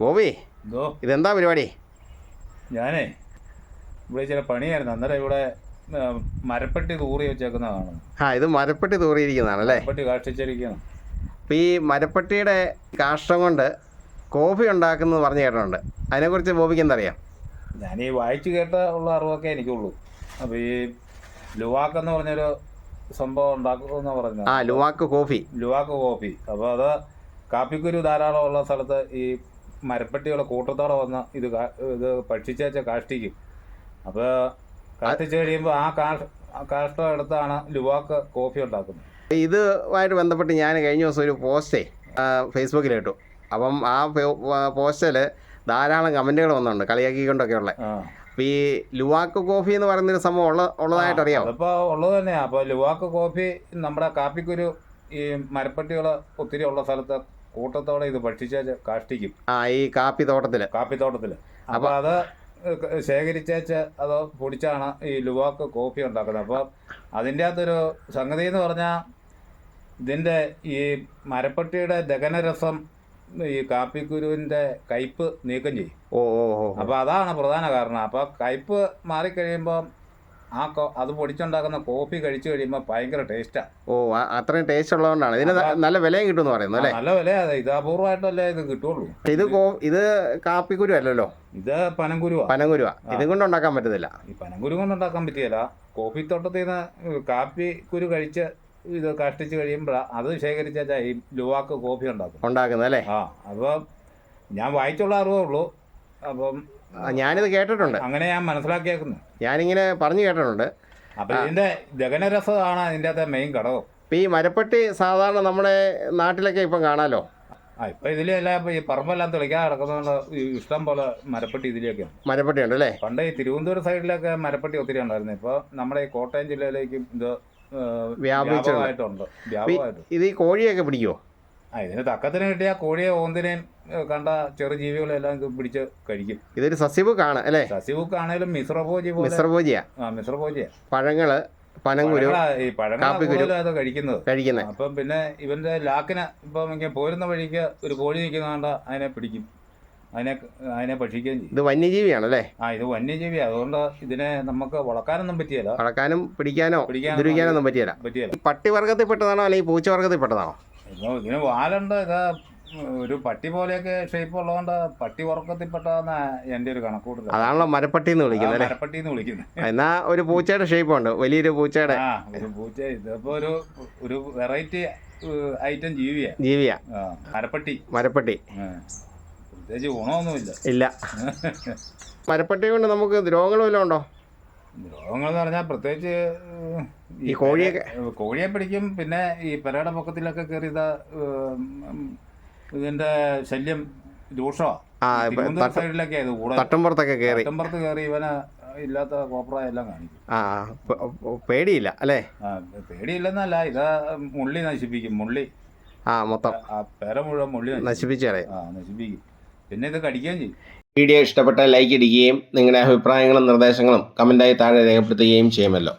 എന്തോ ഇതെന്താ പരിപാടി? ഞാനേ ഇവിടെ ചില പണിയായിരുന്നു. അന്നേരം ഇവിടെ ആ, മരപ്പെട്ടി തൂറി വെച്ചേക്കുന്നതാണ് ആ ഇത് മരപ്പെട്ടി തൂറിയിരിക്കുന്നതാണ് അല്ലേ? മരപ്പെട്ടി കാഷ്ടിച്ചിരിക്കുന്നു. അപ്പോൾ ഈ മരപ്പെട്ടിയുടെ കാഷ്ടം കൊണ്ട് കോഫി ഉണ്ടാക്കുന്നത് പറഞ്ഞു കേട്ടിട്ടുണ്ട്. അതിനെക്കുറിച്ച് ബോബിക്ക് എന്തറിയാം? ഞാൻ ഈ വായിച്ചു കേട്ട ഉള്ള അറിവൊക്കെ എനിക്കുള്ളൂ. അപ്പോൾ ഈ ലുവാക്ക് എന്ന് പറഞ്ഞൊരു സംഭവം ഉണ്ടാക്കുന്ന പറഞ്ഞു ആ ലുവാക്ക് കോഫി ലുവാക്ക് കോഫി അപ്പോൾ അത് കാപ്പിക്കുരു ധാരാളം ഉള്ള സ്ഥലത്ത് ഈ മരപ്പെട്ടികൾ കൂട്ടത്തോടെ വന്ന് ഇത് ഇത് ഭക്ഷിച്ചേച്ച കാഷ്ടിക്കും. അപ്പോൾ കാഷ്ടിച്ച് കഴിയുമ്പോൾ ആ കാഷ് ആ കാഷ്ടം എടുത്താണ് ലുവാക്ക് കോഫി ഉണ്ടാക്കുന്നത്. ഇതുമായിട്ട് ബന്ധപ്പെട്ട് ഞാൻ കഴിഞ്ഞ ദിവസം ഒരു പോസ്റ്റേ ഫേസ്ബുക്കിൽ ഇട്ടു അപ്പം ആ പോസ്റ്റിൽ ധാരാളം കമന്റുകൾ വന്നിട്ടുണ്ട് കളിയാക്കിക്കൊണ്ടൊക്കെ ഉള്ളത് അപ്പോൾ ഈ ലുവാക്ക് കോഫി എന്ന് പറയുന്നൊരു സംഭവം ഉള്ള ഉള്ളതായിട്ട് അറിയാം അപ്പൊ ഉള്ളത് തന്നെയാ. അപ്പൊ ലുവാക്ക് കോഫി നമ്മുടെ കാപ്പിക്കുരു ഈ മരപ്പട്ടികൾ ഒത്തിരി ഉള്ള സ്ഥലത്ത് കൂട്ടത്തോടെ ഇത് ഭക്ഷിച്ച കാഷ്ടിക്കും. ആ ഈ കാപ്പി തോട്ടത്തിൽ കാപ്പിത്തോട്ടത്തിൽ. അപ്പൊ അത് ശേഖരിച്ചേച്ച് അത് പൊടിച്ചാണ് ഈ ലുവാക്ക് കോഫി ഉണ്ടാക്കുന്നത്. അപ്പൊ അതിന്റെ അകത്തൊരു സംഗതി എന്ന് പറഞ്ഞാൽ ഇതിന്റെ ഈ മരപ്പട്ടിയുടെ ദഹനരസം ഈ കാപ്പിക്കുരുവിന്റെ കയ്പ് നീക്കം ചെയ്യും. ഓ ഓ ഓ അപ്പൊ അതാണ് പ്രധാന കാരണം. അപ്പൊ കയ്പ് മാറിക്കഴിയുമ്പോൾ ആ കോ- അത് പൊടിച്ചുണ്ടാക്കുന്ന കോഫി കഴിച്ചു കഴിയുമ്പോൾ ഭയങ്കര ടേസ്റ്റാ ഓ അത്രയും ടേസ്റ്റ് ഉള്ളതുകൊണ്ടാണ്. ഇതിന് നല്ല വിലയും കിട്ടുമെന്ന് പറയുന്നു അല്ലേ? നല്ല വില അതെ. ഇത് അപൂർവമായിട്ടല്ലേ ഇത് കിട്ടുള്ളൂ. ഇത് ഇത് കാപ്പിക്കുരു അല്ലല്ലോ? ഇത് പനങ്കുരുവ പനങ്കുരുവ ഇത് കൊണ്ട് ഉണ്ടാക്കാൻ പറ്റത്തില്ല. ഈ പനങ്കുരു കൊണ്ട് ഉണ്ടാക്കാൻ പറ്റിയല്ല. കോഫി തോട്ടത്തിൽ നിന്ന് കാപ്പി കുരു കഴിച്ച് ഇത് കഷ്ടിച്ച് കഴിയുമ്പോഴാ അത് ശേഖരിച്ചാ ഈ ലുവാക്ക് കോഫി ഉണ്ടാക്കും ഉണ്ടാക്കുന്നത് അല്ലേ? ആ അപ്പം ഞാൻ വായിച്ചുള്ള അറിവേ ഉള്ളൂ. അപ്പം ഞാനിത് കേട്ടിട്ടുണ്ട്. അങ്ങനെ ഞാൻ മനസ്സിലാക്കിയേക്കുന്നു. ഞാനിങ്ങനെ പറഞ്ഞു കേട്ടിട്ടുണ്ട്. അപ്പം ഇതിന്റെ ഇതിന്റെ അകത്തെ മെയിൻ ഘടകം. ഇപ്പൊ ഈ മരപ്പെട്ടി സാധാരണ നമ്മുടെ നാട്ടിലൊക്കെ ഇപ്പം കാണാലോ? ആ ഇപ്പൊ ഇതിലെല്ലാം ഈ പറമ്പെല്ലാം തെളിക്കാതെ കിടക്കുന്നതുകൊണ്ട് ഇഷ്ടം പോലെ മരപ്പെട്ടി ഇതിലേക്ക് മരപ്പെട്ടി ഉണ്ട് അല്ലേ? പണ്ട് ഈ തിരുവനന്തപുരം സൈഡിലൊക്കെ മരപ്പെട്ടി ഒത്തിരി ഉണ്ടായിരുന്നു. ഇപ്പൊ നമ്മുടെ ഈ കോട്ടയം ജില്ലയിലേക്കും ഇത്. വ്യാപകമായിട്ടുണ്ട്. വ്യാപകമായിട്ട് ഇത് ഈ കോഴിയൊക്കെ പിടിക്കുമോ ആ ഇതിന് തക്കത്തിന് കിട്ടിയ കോഴിയെ ഓന്തിനെയും കണ്ട ചെറു ജീവികളെല്ലാം ഇത് പിടിച്ച് കഴിക്കും. ഇതൊരു സസ്യബുക്ക് ആണ് അല്ലേ? സസ്യബുക്ക് ആണെങ്കിലും മിശ്രഭോജി മിശ്രഭോജിയാ? ആ മിശ്രഭോജിയാ. പഴങ്ങൾ പനങ്കുരു ഈ പഴങ്ങളാ അത് കഴിക്കുന്നത്. കഴിക്കുന്നത് അപ്പം പിന്നെ ഇവന്റെ ലാക്കിന് ഇപ്പം പോരുന്ന വഴിക്ക് ഒരു കോഴി നിൽക്കുന്ന കണ്ട അതിനെ പിടിക്കും. അതിനെ അതിനെ ഭക്ഷിക്കുകയും ചെയ്യും. ഇത് വന്യജീവിയാണ് അല്ലേ? ആ ഇത് വന്യജീവി അതുകൊണ്ട് ഇതിനെ നമുക്ക് വളക്കാനൊന്നും പറ്റിയല്ല വളക്കാനും പിടിക്കാനോ പിടിക്കാനോ പറ്റിയല്ല പറ്റിയല്ല ഈ പട്ടി വർഗത്തിൽപ്പെട്ടതാണോ അല്ലെങ്കിൽ പൂച്ചവർഗത്തിൽ വർഗത്തിൽപ്പെട്ടതാണോ ഇപ്പൊ ഇതിന് വാലുണ്ട്. ഇത് ഒരു പട്ടി പോലെയൊക്കെ ഷേപ്പ് ഉള്ളതുകൊണ്ട് പട്ടി ഉറക്കത്തിൽപ്പെട്ടതാണ് എന്റെ ഒരു കണക്കൂട്ടൽ അതാണല്ലോ മരപ്പട്ടി എന്ന് വിളിക്കുന്നത് അല്ലേ? മരപ്പട്ടി എന്ന് വിളിക്കുന്നത് എന്നാ ഒരു പൂച്ചയുടെ ഷേപ്പ് ഉണ്ട് വലിയൊരു പൂച്ചയുടെ. ആ ഒരു പൂച്ച ഇതിപ്പോ ഒരു ഒരു വെറൈറ്റി ഐറ്റം ജീവിയാ. ജീവിയാ. ആ മരപ്പട്ടി. മരപ്പട്ടി. ആ. പ്രത്യേകിച്ച് ഗുണമൊന്നുമില്ല. ഇല്ല. മരപ്പട്ടി കൊണ്ട് നമുക്ക് രോഗങ്ങൾ വല്ലതും ഉണ്ടോ? രോഗങ്ങൾ എന്ന് പറഞ്ഞാൽ പ്രത്യേകിച്ച് ഈ കോഴിയൊക്കെ- കോഴിയെ പിടിക്കും. പിന്നെ ഈ പെരയുടെ പൊക്കത്തിലൊക്കെ കയറി ഇത് ഇതിന്റെ ശല്യം രൂക്ഷമാണ് സൈഡിലൊക്കെ ഇത് കയറി കയറി ഇവന് ഇല്ലാത്ത എല്ലാം കാണിക്കും. ആ പേടിയില്ല അല്ലേ? ആ പേടിയില്ലെന്നല്ല ഇതാ മുള്ളി നശിപ്പിക്കും മുള്ളി. ആ മൊത്തം. ആ പെര മുഴുവൻ മുള്ളി നശിപ്പിച്ചേ നശിപ്പിച്ചു ആ നശിപ്പിക്കും. പിന്നെ ഇത് കടിക്കുകയും ചെയ്യും. വീഡിയോ ഇഷ്ടപ്പെട്ട ലൈക്ക് ഇടുകയും നിങ്ങളുടെ അഭിപ്രായങ്ങളും നിർദ്ദേശങ്ങളും കമന്റായി താഴെ രേഖപ്പെടുത്തുകയും ചെയ്യുമല്ലോ.